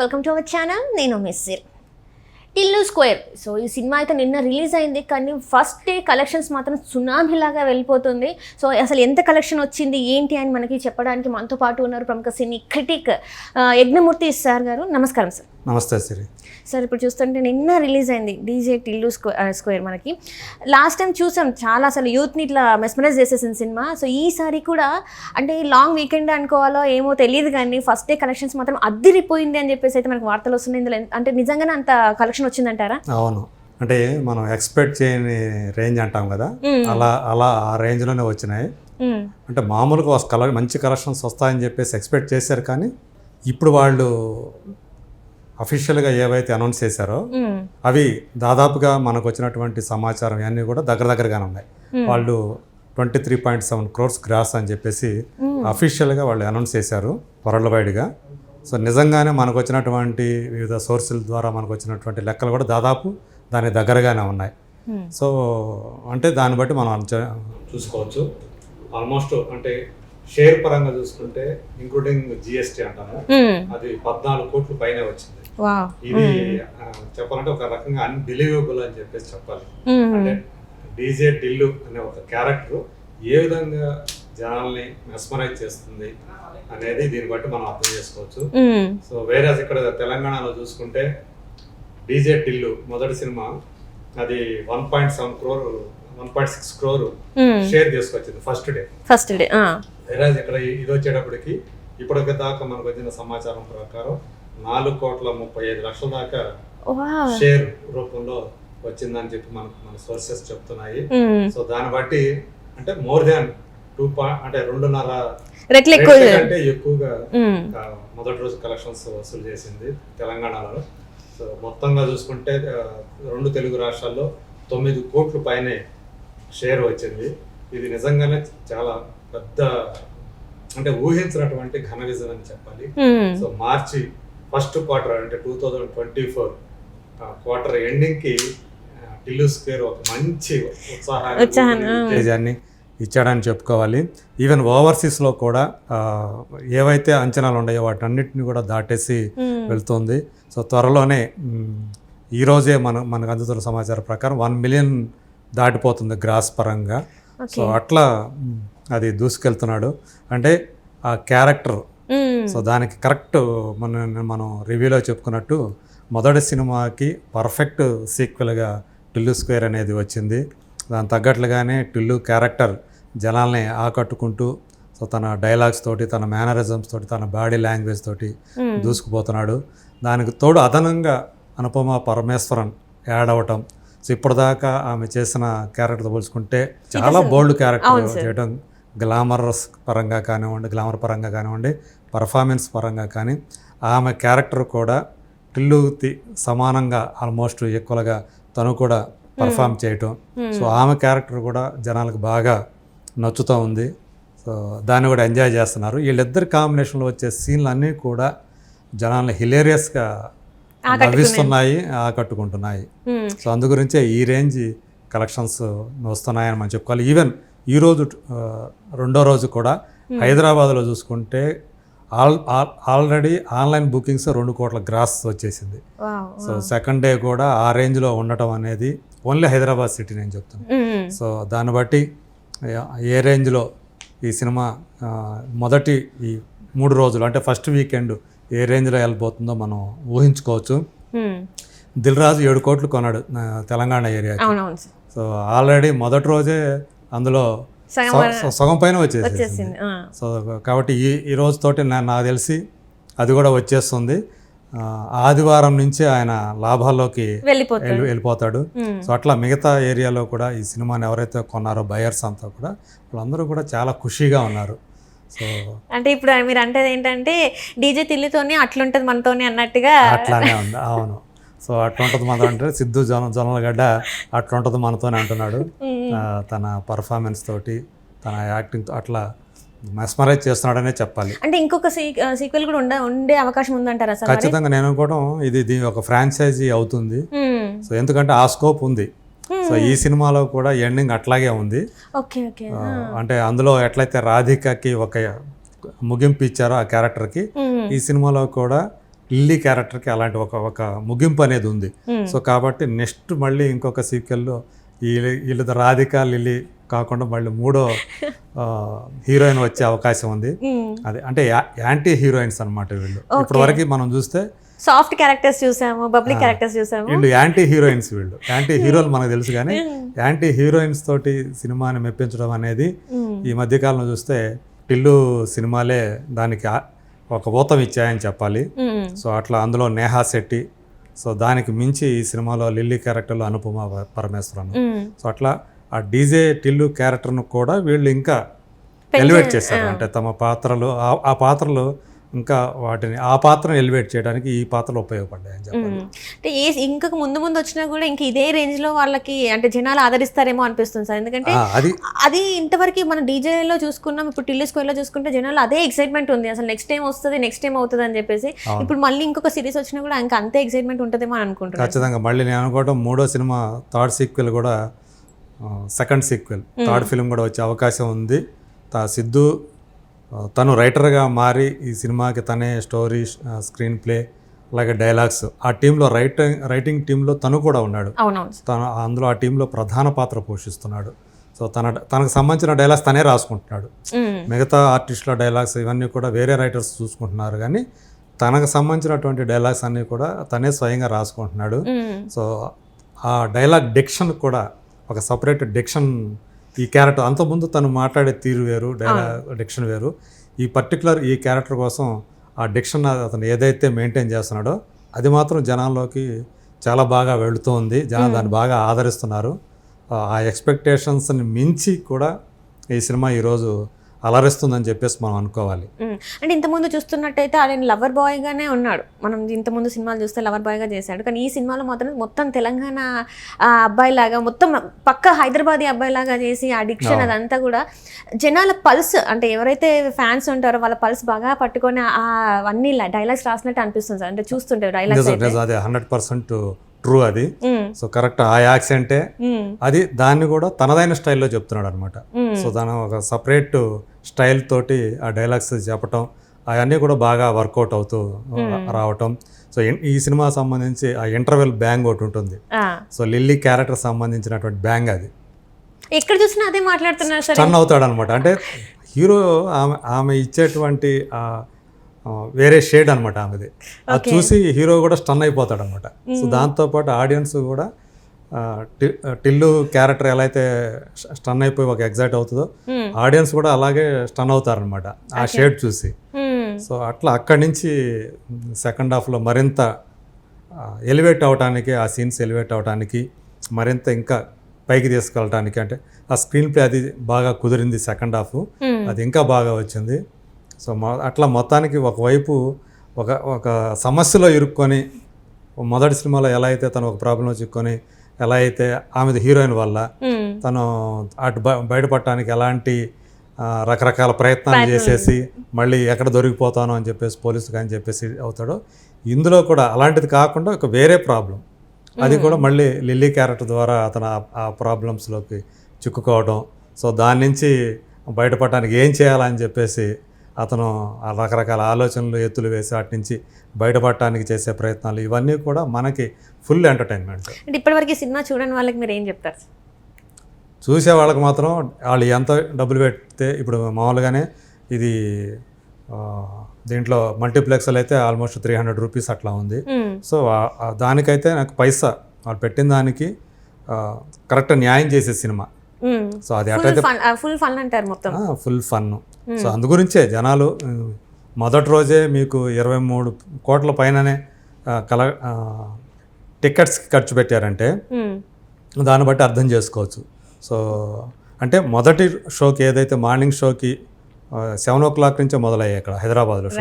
Welcome to our channel నేను మిస్సిర్ Tillu square so ఈ సినిమా అయితే నిన్న రిలీజ్ అయింది. కానీ ఫస్ట్ డే కలెక్షన్స్ మాత్రం సునామీలాగా వెళ్ళిపోతుంది. సో అసలు ఎంత కలెక్షన్ వచ్చింది ఏంటి అని మనకి చెప్పడానికి మనతో పాటు ఉన్నారు ప్రముఖ సినీ క్రిటిక్ యజ్ఞమూర్తి సార్ గారు. నమస్కారం సార్ నమస్తే సిరి. సార్ ఇప్పుడు చూస్తుంటే నిన్న రిలీజ్ అయింది డీజే టిల్లు స్క్వేర్ స్క్వేర్ మనకి. లాస్ట్ టైం చూసాం చాలా అసలు యూత్ని ఇట్లా మెస్మరైజ్ చేసేసింది సినిమా. సో ఈసారి కూడా అంటే లాంగ్ వీకెండ్ అనుకోవాలో ఏమో తెలియదు కానీ ఫస్ట్ డే కలెక్షన్స్ మాత్రం అద్దిరిపోయింది అని చెప్పేసి అయితే మనకు వార్తలు వస్తున్నాయి. ఇందులో అంటే నిజంగానే అంత కలెక్షన్ వచ్చిందంటారా? అవును. అంటే మనం ఎక్స్పెక్ట్ చేయని రేంజ్ అంటాం కదా. అలా అలా ఆ రేంజ్లోనే వచ్చినాయి. అంటే మామూలుగా కల మంచి కలెక్షన్స్ వస్తాయని చెప్పేసి ఎక్స్పెక్ట్ చేశారు కానీ ఇప్పుడు వాళ్ళు అఫీషియల్గా ఏవైతే అనౌన్స్ చేశారో. అవి దాదాపుగా మనకు వచ్చినటువంటి సమాచారం ఇవన్నీ కూడా దగ్గర దగ్గరగానే ఉన్నాయి. వాళ్ళు twenty three point seven crores gross అని చెప్పేసి అఫీషియల్గా వాళ్ళు అనౌన్స్ చేశారు వరల్డ్ వైడ్గా సో నిజంగానే మనకు వచ్చినటువంటి వివిధ సోర్సుల ద్వారా మనకు వచ్చినటువంటి లెక్కలు కూడా దాదాపు దాని దగ్గరగానే ఉన్నాయి. సో అంటే దాన్ని బట్టి మనం చూసుకోవచ్చు. ఆల్మోస్ట్ అంటే షేర్ పరంగా చూసుకుంటే ఇంక్లూడింగ్ జిఎస్టీ అంటాము. అది పద్నాలుగు కోట్ల పైనే వచ్చింది. ఇది చెప్పాలంటే ఒక రకంగా అన్బిలీవబుల్ అని చెప్పేసి చెప్పాలి. అంటే డీజే టిల్లు అనే ఒక క్యారెక్టర్ ఏ విధంగా జనాల్ని మెస్మరైజ్ చేస్తుంది అనేది దీన్ని బట్టి మనం అర్థం చేసుకోవచ్చు. సో వేరే ఇక్కడ తెలంగాణలో చూసుకుంటే డీజే టిల్లు మొదటి సినిమా అది one point seven crore one point six crore. Share తీసుకొచ్చింది ఫస్ట్ డే ఫస్ట్ డే. వేరే ఇక్కడ ఇది వచ్చేటప్పటికి ఇప్పటికి దాకా మనకు వచ్చిన సమాచారం ప్రకారం నాలుగు కోట్ల ముప్పై ఐదు లక్షల దాకా షేర్ రూపంలో వచ్చిందని చెప్పి మనకు మన సోర్సెస్ చెప్తున్నాయి మ్మ్. సో దాన్ని బట్టి అంటే మోర్ దాన్ టూ పాయింట్ అంటే రెండున్నర రెట్లు ఎక్కువ కంటే ఎక్కువగా. ఆ, మొదటి రోజు కలెక్షన్స్ వసూలు చేసింది తెలంగాణలో సో మొత్తంగా చూసుకుంటే రెండు తెలుగు రాష్ట్రాల్లో తొమ్మిది కోట్ల పైనే షేర్ వచ్చింది ఇది నిజంగానే చాలా పెద్ద అంటే ఊహించినటువంటి ఘన విజయం అని చెప్పాలి మ్మ్. సో మార్చి ఫస్ట్ క్వార్టర్ అంటే two thousand twenty four. Quarter ఎండింగ్కి Tillu square ఒక మంచి ఉత్సాహాన్ని, ఇచ్చాడని చెప్పుకోవాలి. ఈవెన్ ఓవర్సీస్లో కూడా ఏవైతే అంచనాలు ఉన్నాయో వాటన్నిటిని కూడా దాటేసి. వెళ్తుంది. సో త్వరలోనే మ్, ఈ రోజే మన మనకు అందుతున్న సమాచారం ప్రకారం వన్ మిలియన్ దాటిపోతుంది గ్రాస్ పరంగా. సో అట్లా అది దూసుకెళ్తున్నాడు. అంటే ఆ క్యారెక్టర్. సో దానికి కరెక్ట్ మన మనం రివ్యూలో చెప్పుకున్నట్టు మొదటి సినిమాకి పర్ఫెక్ట్ సీక్వెల్గా టిల్లు స్క్వేర్ అనేది వచ్చింది. దాని తగ్గట్లుగానే టిల్లు క్యారెక్టర్ జనాల్ని ఆకట్టుకుంటూ సో తన డైలాగ్స్ తోటి తన మేనరిజమ్స్ తోటి తన బాడీ లాంగ్వేజ్ తోటి మ్మ్. దూసుకుపోతున్నాడు. దానికి తోడు అదనంగా అనుపమ పరమేశ్వరన్ యాడ్ అవటం. సో ఇప్పటిదాకా ఆమె చేసిన క్యారెక్టర్తో పోల్చుకుంటే చాలా బోల్డ్ క్యారెక్టర్ చేయడం గ్లామరస్ పరంగా కానివ్వండి గ్లామర్ పరంగా కానివ్వండి పర్ఫార్మెన్స్ పరంగా కానీ ఆమె క్యారెక్టర్ కూడా టిల్లుకి సమానంగా ఆల్మోస్ట్ ఈక్వల్గా తను కూడా పర్ఫామ్ చేయటం. సో ఆమె క్యారెక్టర్ కూడా జనాలకు బాగా నచ్చుతూ ఉంది. సో దాన్ని కూడా ఎంజాయ్ చేస్తున్నారు. వీళ్ళిద్దరి కాంబినేషన్లో వచ్చే సీన్లు అన్నీ కూడా జనాల్ని హిలేరియస్గా నవ్విస్తున్నాయి ఆకట్టుకుంటున్నాయి. సో అందు గురించే ఈ రేంజ్ కలెక్షన్స్ వస్తున్నాయని మనం చెప్పుకోవాలి. ఈవెన్ ఈరోజు రెండో రోజు కూడా హైదరాబాద్లో చూసుకుంటే all all- already online bookings రెండు కోట్ల గ్రాస్ వచ్చేసింది. సో సెకండ్ డే కూడా ఆ రేంజ్లో ఉండటం అనేది ఓన్లీ హైదరాబాద్ సిటీ నేను చెప్తాను. సో దాన్ని బట్టి ఏ- రేంజ్లో ఈ సినిమా మొదటి ఈ మూడు రోజులు అంటే ఫస్ట్ వీకెండ్ ఏ రేంజ్లో వెళ్ళిపోతుందో మనం ఊహించుకోవచ్చు. దిల్ రాజు ఏడు కోట్లు కొన్నాడు తెలంగాణ ఏరియా సో ఆల్రెడీ మొదటి రోజే అందులో సగం పైన వచ్చేసి వచ్చేసింది. సో కాబట్టి ఈ ఈ రోజుతోటి నా నాకు తెలిసి అది కూడా వచ్చేస్తుంది. ఆదివారం నుంచి ఆయన లాభాల్లోకి వెళ్ళిపోతాడు. సో అట్లా మిగతా ఏరియాలో కూడా ఈ సినిమాని ఎవరైతే కొన్నారో బయర్స్ అంతా కూడా వాళ్ళందరూ కూడా చాలా ఖుషీగా ఉన్నారు. సో అంటే ఇప్పుడు మీరు అంటే ఏంటంటే డీజే తిల్లితోని అట్లుంటది మనతోని అన్నట్టుగా అట్లానే ఉంది. అవును. సో అట్లా ఉంటుంది మనతో అంటే సిద్ధు జొన జొన్నలగడ్డ అట్లా ఉంటుంది మనతోనే అంటున్నాడు. తన పర్ఫార్మెన్స్ తోటి తన యాక్టింగ్ అట్లా మెస్మరైజ్ చేస్తున్నాడనే చెప్పాలి. అంటే ఇంకొక సీక్వెల్ కూడా ఉండ ఉండే అవకాశం ఉందంటారా సార్? ఖచ్చితంగా నేను అనుకోవడం ఇది దీని ఒక ఫ్రాంచైజీ అవుతుంది. సో ఎందుకంటే ఆ స్కోప్ ఉంది. సో ఈ సినిమాలో కూడా ఎండింగ్ అట్లాగే ఉంది. Okay okay. ఆ, అంటే అందులో ఎట్లయితే రాధికకి ఒక ముగింపు ఇచ్చారో ఆ క్యారెక్టర్కి. ఈ సినిమాలో కూడా లిల్లీ క్యారెక్టర్కి అలాంటి ఒక ఒక ముగింపు అనేది ఉంది. సో కాబట్టి నెక్స్ట్ మళ్ళీ ఇంకొక సీక్వెల్లో ఈ వీళ్ళది రాధిక లిల్లీ కాకుండా మళ్ళీ మూడో హీరోయిన్ వచ్చే అవకాశం ఉంది. అదే అంటే యాంటీ హీరోయిన్స్ అన్నమాట వీళ్ళు. ఇప్పటివరకు మనం చూస్తే సాఫ్ట్ క్యారెక్టర్స్ చూసాము పబ్లిక్ క్యారెక్టర్స్ చూసాము. వీళ్ళు యాంటీ హీరోయిన్స్ వీళ్ళు. యాంటీ హీరోలు మనకు తెలుసు కానీ యాంటీ హీరోయిన్స్ తోటి సినిమాని మెప్పించడం అనేది. ఈ మధ్యకాలంలో చూస్తే టిల్లు సినిమాలే దానికి ఒక ఊతం ఇచ్చాయని చెప్పాలి. సో అట్లా అందులో నేహా శెట్టి సో దానికి మించి ఈ సినిమాలో లిల్లీ క్యారెక్టర్లో అనుపమ పరమేశ్వరన్. సో అట్లా ఆ డీజే టిల్లు క్యారెక్టర్ను కూడా వీళ్ళు ఇంకా ఎలివేట్ చేశారు అంటే తమ పాత్రలు ఆ పాత్రలు ఇంకా వాటిని ఆ పాత్రను ఎలివేట్ చేయడానికి ఈ పాత్రలు ఉపయోగపడ్డాయి అని చెప్పాలి. అంటే ఏ ఇంకొక ముందు ముందు వచ్చినా కూడా ఇంక ఇదే రేంజ్లో వాళ్ళకి అంటే జనాలు ఆదరిస్తారేమో అనిపిస్తుంది సార్. ఎందుకంటే అది అది ఇంతవరకు మన డీజేలో చూసుకున్నాం ఇప్పుడు టిల్లీ స్క్వేర్లో చూసుకుంటే జనాలు అదే ఎక్సైట్మెంట్ ఉంది. అసలు నెక్స్ట్ టైం వస్తుంది నెక్స్ట్ టైం అవుతుంది అని చెప్పేసి. ఇప్పుడు మళ్ళీ ఇంకొక సిరీస్ వచ్చినా కూడా ఇంకా అంతే ఎక్సైట్మెంట్ ఉంటుందేమో అని అనుకుంటున్నాను. ఖచ్చితంగా మళ్ళీ నేను అనుకోవడం మూడో సినిమా థర్డ్ సీక్వెల్ కూడా సెకండ్ సీక్వెల్ థర్డ్ ఫిల్మ్ కూడా వచ్చే అవకాశం ఉంది. తా సిద్ధు తను రైటర్గా మారి ఈ సినిమాకి తనే స్టోరీ స్క్రీన్ ప్లే అలాగే డైలాగ్స్ ఆ టీంలో రైటింగ్ రైటింగ్ టీంలో తను కూడా ఉన్నాడు. తను అందులో ఆ టీంలో ప్రధాన పాత్ర పోషిస్తున్నాడు. సో తన తనకు సంబంధించిన డైలాగ్స్ తనే రాసుకుంటున్నాడు. మిగతా ఆర్టిస్టుల డైలాగ్స్ ఇవన్నీ కూడా వేరే రైటర్స్ చూసుకుంటున్నారు కానీ తనకు సంబంధించినటువంటి డైలాగ్స్ అన్నీ కూడా తనే స్వయంగా రాసుకుంటున్నాడు. సో ఆ డైలాగ్ డిక్షన్ కూడా ఒక సపరేట్ డిక్షన్ ఈ క్యారెక్టర్ అంతకుముందు తను మాట్లాడే తీరు వేరు డిక్షన్ వేరు. ఈ పర్టికులర్ ఈ క్యారెక్టర్ కోసం ఆ డిక్షన్ అతను ఏదైతే మెయింటైన్ చేస్తున్నాడో అది మాత్రం జనాల్లోకి చాలా బాగా వెళుతుంది. జనాలు దాన్ని బాగా ఆదరిస్తున్నారు. ఆ ఎక్స్పెక్టేషన్స్ని మించి కూడా ఈ సినిమా ఈరోజు అలరిస్తుందని చెప్పేసి మనం అనుకోవాలి. అంటే ఇంతకుముందు చూస్తున్నట్టయితే ఆయన లవర్ బాయ్ గానే ఉన్నాడు. మనం ఇంతకుముందు సినిమాలు చూస్తే లవర్ బాయ్గా చేశాడు. కానీ ఈ సినిమాలో మాత్రం మొత్తం తెలంగాణ అబ్బాయి లాగా మొత్తం పక్క హైదరాబాదీ అబ్బాయి లాగా చేసి ఆ డిక్షన్ అదంతా కూడా జనాల పల్స్ అంటే ఎవరైతే ఫ్యాన్స్ ఉంటారో వాళ్ళ పల్స్ బాగా పట్టుకొని ఆ అన్ని డైలాగ్స్ రాసినట్టు అనిపిస్తుంది సార్. అంటే చూస్తుంటే డైలాగ్స్ అదే హండ్రెడ్ పర్సెంట్ ట్రూ అది. సో కరెక్ట్ ఆ యాక్సెంటే. అది దాన్ని కూడా తనదైన స్టైల్లో చెప్తున్నాడు అనమాట. సో దాని ఒక సపరేట్ స్టైల్ తోటి ఆ డైలాగ్స్ చెప్పటం అవన్నీ కూడా బాగా వర్కౌట్ అవుతూ రావటం. సో ఈ సినిమా సంబంధించి ఆ ఇంటర్వెల్ బ్యాంగ్ ఒకటి ఉంటుంది. సో లిల్లీ క్యారెక్టర్ సంబంధించినటువంటి బ్యాంగ్ అది. ఎక్కడ చూసినా అదే మాట్లాడుతున్నారు సార్. అవుతాడు అనమాట అంటే హీరో ఆమె ఆమె ఇచ్చేటువంటి వేరే షేడ్ అనమాట ఆమెది. అది చూసి హీరో కూడా స్టన్ అయిపోతాడు అనమాట సో దాంతోపాటు ఆడియన్స్ కూడా టిల్లు క్యారెక్టర్ ఎలా అయితే స్టన్ అయిపోయి ఒక ఎగ్జైట్ అవుతుందో. ఆడియన్స్ కూడా అలాగే స్టన్ అవుతారనమాట ఆ షేడ్ చూసి. సో అట్లా అక్కడి నుంచి సెకండ్ హాఫ్లో మరింత ఎలివేట్ అవడానికి ఆ సీన్స్ ఎలివేట్ అవడానికి మరింత ఇంకా పైకి తీసుకెళ్ళటానికి అంటే ఆ స్క్రీన్ ప్లే అది బాగా కుదిరింది సెకండ్ హాఫ్. అది ఇంకా బాగా వచ్చింది. సో అట్లా మొత్తానికి ఒకవైపు ఒక ఒక సమస్యలో ఇరుక్కొని మొదటి సినిమాలో ఎలా అయితే తను ఒక ప్రాబ్లంలో చిక్కుకొని ఎలా అయితే ఆమెది హీరోయిన్ వల్ల. తను అటు బయటపడటానికి ఎలాంటి రకరకాల ప్రయత్నాలు చేసేసి మళ్ళీ ఎక్కడ దొరికిపోతానో అని చెప్పేసి పోలీసు అని చెప్పేసి అవుతాడో ఇందులో కూడా అలాంటిది కాకుండా ఒక వేరే ప్రాబ్లం. అది కూడా మళ్ళీ లిల్లీ క్యారెక్టర్ ద్వారా అతను ఆ- ఆ ప్రాబ్లమ్స్లోకి చిక్కుకోవడం సో దాని నుంచి బయటపడటానికి ఏం చేయాలని చెప్పేసి అతను రకరకాల ఆలోచనలు ఎత్తులు వేసి వాటి నుంచి బయటపడటానికి చేసే ప్రయత్నాలు ఇవన్నీ కూడా మనకి ఫుల్ ఎంటర్టైన్మెంట్. అంటే ఇప్పటివరకు సినిమా చూడని వాళ్ళకి మీరు ఏం చెప్తారు? చూసే వాళ్ళకి మాత్రం వాళ్ళు ఎంత డబ్బులు పెడితే ఇప్పుడు మామూలుగానే ఇది దీంట్లో మల్టీప్లెక్స్లు అయితే ఆల్మోస్ట్ త్రీ హండ్రెడ్ రూపీస్ అట్లా ఉంది. సో దానికైతే నాకు పైసా వాళ్ళు పెట్టిన దానికి కరెక్ట్ న్యాయం చేసే సినిమా. సో అది ఫన్ ఫుల్ ఫన్ అంటారు మొత్తం. ఫుల్ ఫన్ సో అందు గురించే జనాలు మొదటి రోజే మీకు ఇరవై మూడు కోట్ల పైననే కల టికెట్స్కి ఖర్చు పెట్టారంటే మ్మ్. దాన్ని బట్టి అర్థం చేసుకోవచ్చు. సో అంటే మొదటి షోకి ఏదైతే మార్నింగ్ షోకి సెవెన్ ఓ క్లాక్ నుంచే మొదలయ్యాయి ఇక్కడ హైదరాబాద్లో షోస్.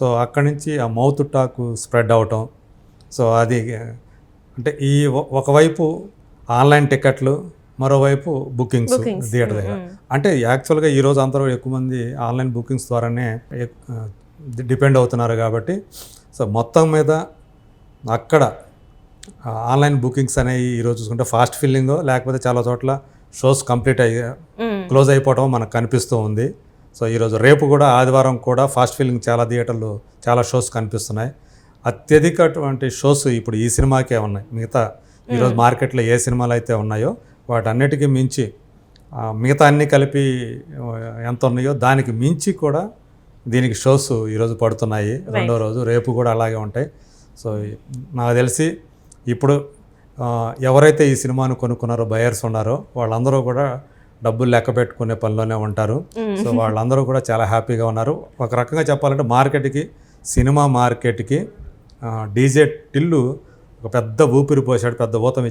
సో అక్కడి నుంచి ఆ మౌత్ టాక్ స్ప్రెడ్ అవటం. సో అది అంటే ఈ ఒకవైపు ఆన్లైన్ టికెట్లు మరోవైపు బుకింగ్స్. థియేటర్ దగ్గర. అంటే యాక్చువల్గా ఈ రోజు అందరూ ఎక్కువ మంది ఆన్లైన్ బుకింగ్స్ ద్వారానే డిపెండ్ అవుతున్నారు కాబట్టి సో మొత్తం మీద అక్కడ ఆన్లైన్ బుకింగ్స్ అనేవి ఈరోజు చూసుకుంటే ఫాస్ట్ ఫిల్లింగ్ లేకపోతే చాలా చోట్ల షోస్ కంప్లీట్ అయ్యి. క్లోజ్ అయిపోవటం మనకు కనిపిస్తూ ఉంది. సో ఈరోజు రేపు కూడా ఆదివారం కూడా ఫాస్ట్ ఫిల్లింగ్ చాలా థియేటర్లు చాలా షోస్ కనిపిస్తున్నాయి. అత్యధికటువంటి షోస్ ఇప్పుడు ఈ సినిమాకే ఉన్నాయి. మిగతా ఈరోజు మార్కెట్లో ఏ సినిమాలు అయితే ఉన్నాయో వాటన్నిటికీ మించి మిగతా అన్ని కలిపి ఎంత ఉన్నాయో దానికి మించి కూడా దీనికి షోస్ ఈరోజు పడుతున్నాయి. రెండో రోజు రేపు కూడా అలాగే ఉంటాయి. సో నాకు తెలిసి ఇప్పుడు ఎవరైతే ఈ సినిమాను కొనుక్కున్నారో బయర్స్ ఉన్నారో వాళ్ళందరూ కూడా డబ్బులు లెక్క పెట్టుకునే పనిలోనే ఉంటారు. సో వాళ్ళందరూ కూడా చాలా హ్యాపీగా ఉన్నారు. ఒక రకంగా చెప్పాలంటే మార్కెట్కి సినిమా మార్కెట్కి డీజే టిల్లు ఒక పెద్ద ఊపిరి పోసాడు పెద్ద ఊతం